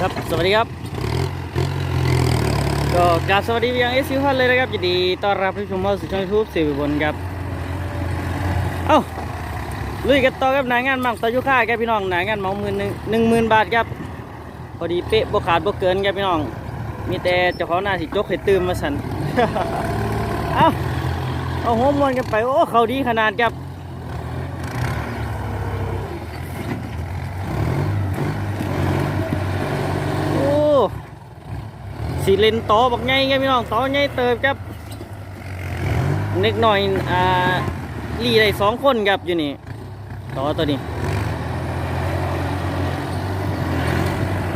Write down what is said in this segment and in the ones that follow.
ครับสวัสดีครับ ก็กราบสวัสดีไปยังเอซิวันเลยนะครับยินดีต้อนรับผู้ชมเข้าสู่ช่องยูทูบสื่บนครับ เอ้าลุยกันต่อครับหนายงานมั่งตายุค่าแกพี่น้องหนางานเมาหมื่นหนึ่งหนึ่งหมื่นบาทครับ พอดีเป๊ะบ่ขาดบ่เกินครับพี่น้อง มีแต่เจ้าของหน้าสิจกให้ตื่มมาสันเอ้าเอาหัวมวนกันไปโอ้เขาดีขนาดครับ โอ้ สีเลนต่อบักไงไงพี่น้องต่อไงเติบครับเล็กหน่อยอ่าลีได้สองคนครับอยู่นี่ต่อตัวนี้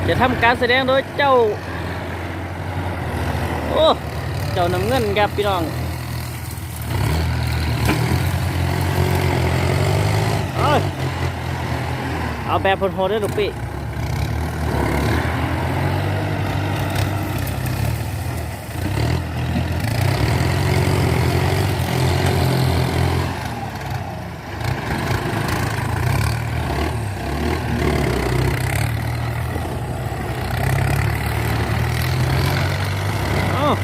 จะทำการแสดงโดยเจ้า โอ้เจ้าน้ำเงินครับพี่น้องเอ้ยเอาแบบพลโหดด้วยลูกพี่ อ้าว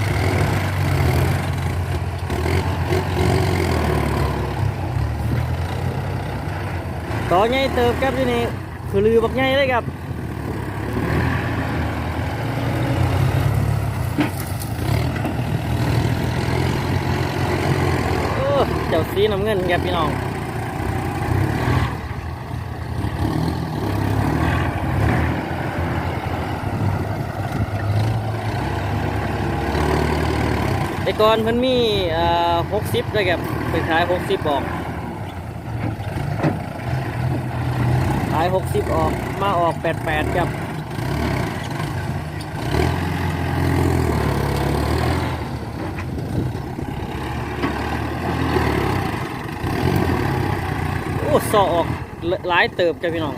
ต่อใหญ่เติบครับที่นี่คือลือบักใหญ่เลยครับเจ้าสีน้ำเงินครับพี่น้องแต่ก่อนเพิ่นมี่หกสิบเลยครับไปขายหกสิบออกายหกสิบออก มาออกแปดแปดครับ โอ้สอออกหลายเติบจ้ะพี่น้อง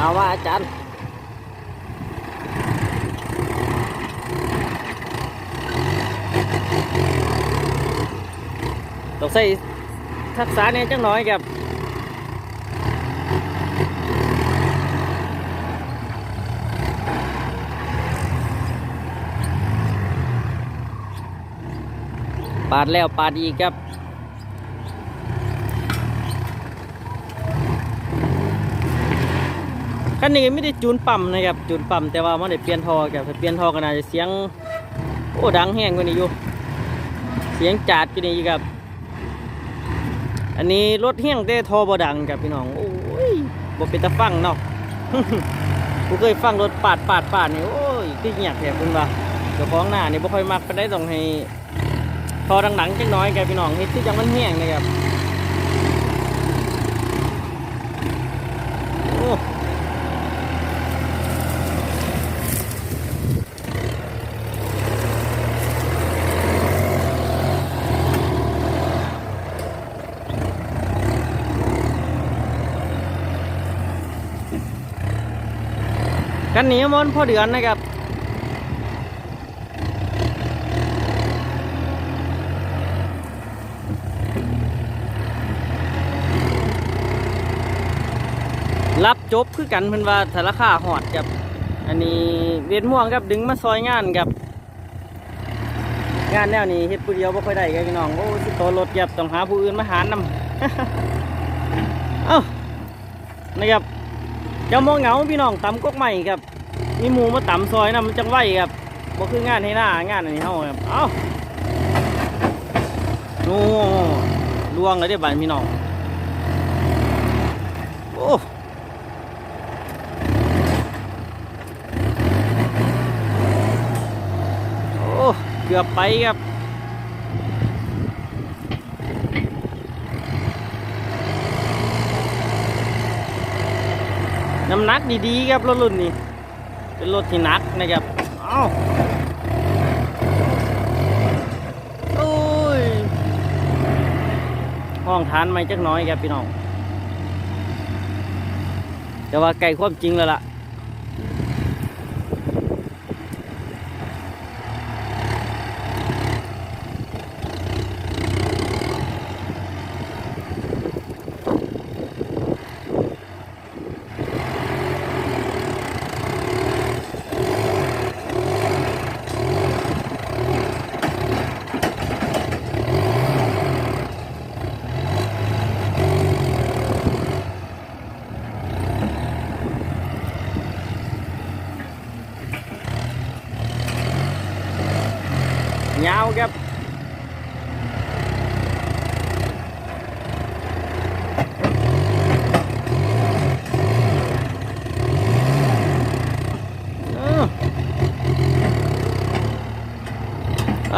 ยาวว่าอา จารย์ต้องใส่ทักษะเนี่ยจังน้อยครับปาดแล้วปาดอีกครับ คันนี้ไม่ได้จูนปั๊มนะครับจูนปั๊มแต่ว่ามันได้เปลี่ยนท่อครับถ้าเปลี่ยนท่อก็น่าจะเสียงโอ้ดังแห้งกว่านี้อยู่เสียงจัดกว่านี้อยู่ครับ อันนี้รถแห้งแต่ท่อบ่ดังครับพี่น้องโอ้ยบ่เป็นตะฟังเนาะผมเคยฟังรถปาดปาดปาดนี่โอ้ยที่เงียบแถบคุณว่าเจ้าของหน้านี่บ่ค่อยมักไปได้ต้องให้ท่อดังๆจังน้อยครับพี่น้องเฮ็ดคือจังมันแห้งนะครับ กันหนีมันพอเดือนนะครับรับจบคือกันเพิ่นว่าถ้าราคาหอดกับ อันนี้เวียนม่วงครับดึงมาซอยงานกับ งานแนวนี้เฮ็ดผู้เดียวบ่ค่อยได้ครับพี่น้องโอ้สิโตรถยับต้องหาผู้อื่นมาหารนำเอ้านะครับ อย่ามองเหงาพี่น้องตำกกใหม่ครับมีหมูมาตำซอยนะมันจังไหวครับบ่คืองานให้หน้างานอันนี้เฮาครับเอ้าโอ้ลวงเลยเด้บ้านพี่น้องโอ้เกือบไปครับ น้ำหนักดีๆครับรถรุ่นนี้ เป็นรถที่หนักนะครับอ้าวโอ้ยห้องทานไม่จักน้อยครับพี่น้องแต่ว่าไก่ควบจริงแล้วล่ะ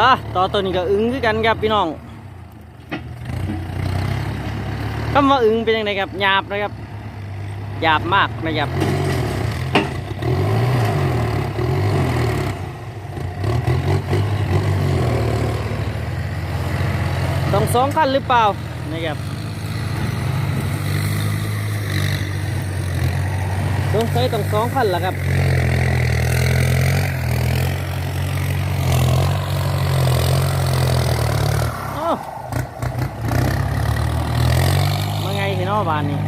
อะต่อตัวนี้ก็อึ้งคือกันครับพี่น้องคำว่าอึ้งเป็นยังไงครับหยาบนะครับหยาบมากนะครับต้องสองขั้นหรือเปล่านะครับสงสัยต้องสองขั้นละครับเอ้ามาไงพี่น้อง บ้านนี้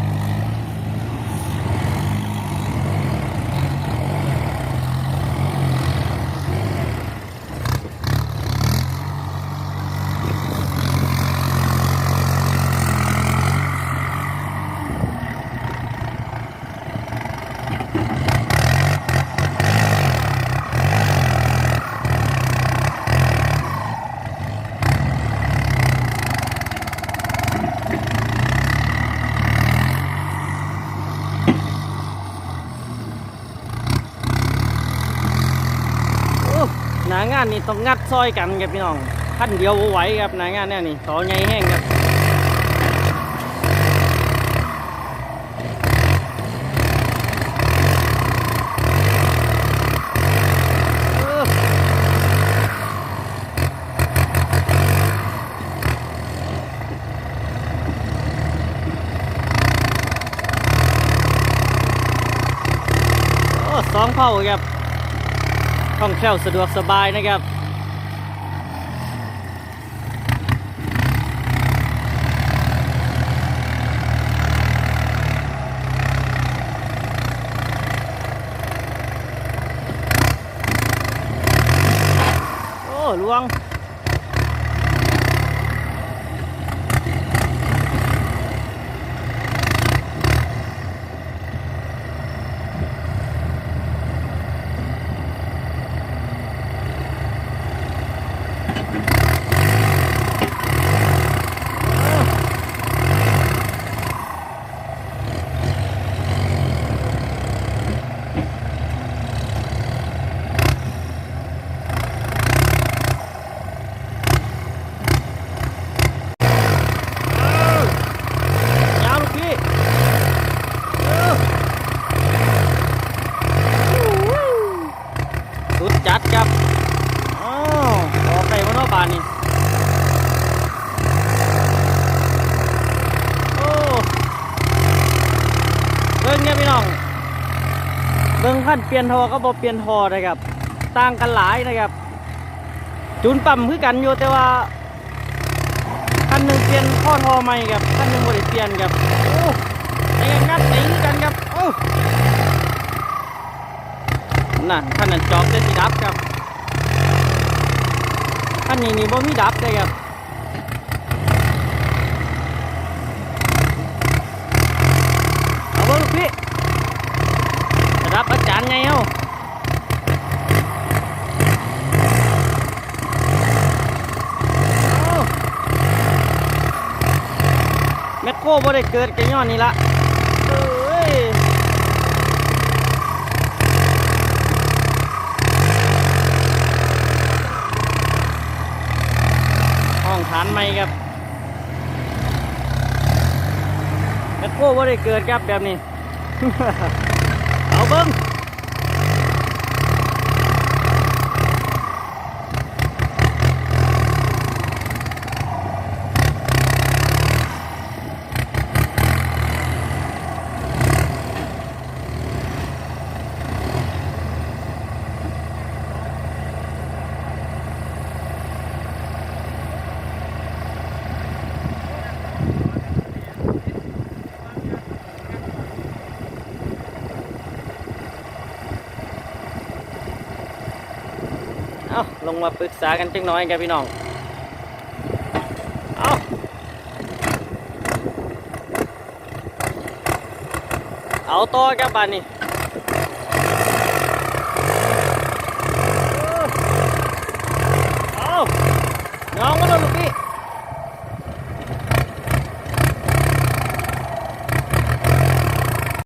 โอ้ห นางานนี่ต้องงัดซอยกันครับพี่น้องขั้นเดียวไหวครับหนางานเนี่ยนี่ต่อใหญ่แห้งครับเออโอ้สองเผ่าครับ ท่องแคล่วสะดวกสบายนะครับโอ้ลวง ยาวลูกพี่เออสุดจัดครับอ๋อออกไปวันนอกบานนี่โอ้เบิ่งเนี่ยพี่น้อง เบิ่งขั้นเปลี่ยนทอก็บอเปลี่ยนทอนะครับ ต่างกันหลายนะครับ จูนปั๊มคือกันอยู่แต่ว่าคันหนึ่งเปลี่ยนข้อทอใหม่ครับคันหนึ่งบริเปลี่ยนครับโอ้ในกันงัดตีกันครับโอ้น่ะคันนั้นจอบได้สีดับครับคันนี้นี่บ่มีดับเลยครับเอาบ่ ลูกพี่รับอาจารย์ไงเอ้าเอาแมคโครบ่ได้เกิดกันย้อนนี่ละเอ้ยห้องฐานใหม่ครับแมค โครบ่ได้เกิดครับแบบนี้ เอาเบิ้ง ลงมาปรึกษากันจังน้อยกันพี่น้อง เอาเอาต่อครับบ้านนี้เอาน้องมาแล้ลูกพี่